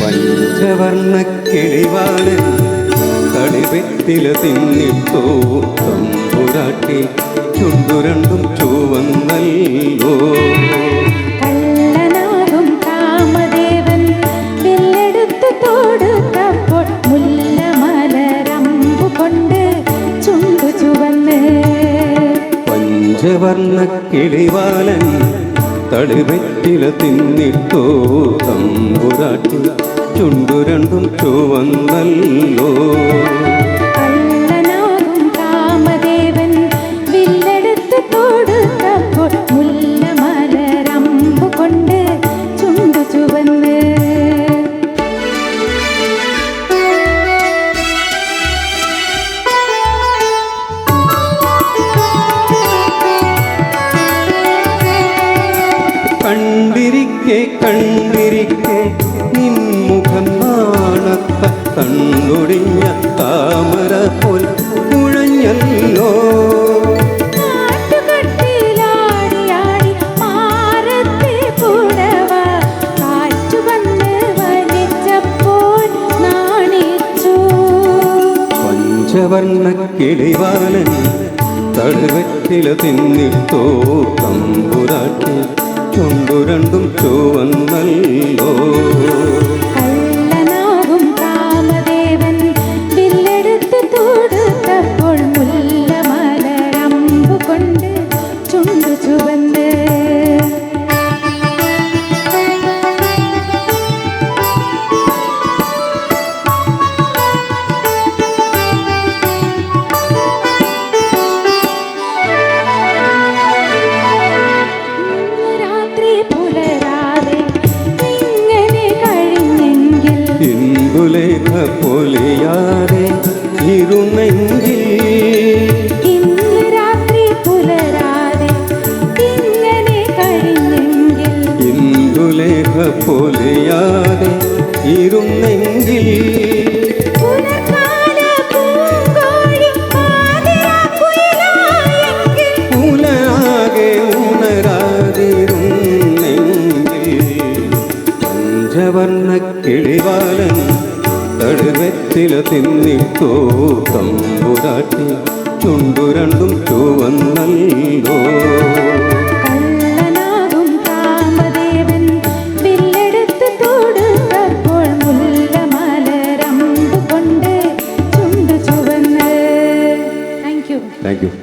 പഞ്ചവർണ കിളിവാണ്. കളിവെറ്റില തിന്നിട്ടോ തമ്പുരാട്ടി ചുവന്നല്ലോ. ചുണ്ടു ചുവന്ന്. പഞ്ചവർണ കിളിവാലൻ തളിവെറ്റില തിന്നിട്ടോ തമ്പുരാട്ടി ചുണ്ടുരണ്ടും ചുവന്നല്ലോ. കണ്ടിരിക്കെ കണ്ടിരിക്കെ നിൻമുഖം നാണത്ത കണ്ണൊടിഞ്ഞ താമര പോൽ കുഴഞ്ഞല്ലോ. കാട്ടുകട്ടിലാടിയാടി മാറത്തെ പുടവ കാറ്റു വന്ന് വലിച്ചപ്പോൾ നാണിച്ചു. പഞ്ചവർണ കിളിവാലൻ തടുവറ്റില തിന്നിട്ടോ തമ്പുരാട്ടി ചുണ്ടുരണ്ടും ചുവന്നല്ലോ ও പൊലിയാതെ ഇരുന്നെങ്കിൽ. ഇന്ന് രാത്രി പുലരാതെ ഇങ്ങനെ കഴിഞ്ഞെങ്കിൽ. ഇന്ദുലേഖ പൊലിയാതെ ഇരുന്നെങ്കിൽ. പഞ്ചവർണ കിളിവാലൻ കടുവത്തില തിന്നിക്കോ തമ്പുരാട്ടി ചുണ്ടു രണ്ടും ചുവന്നല്ലോ Thank you.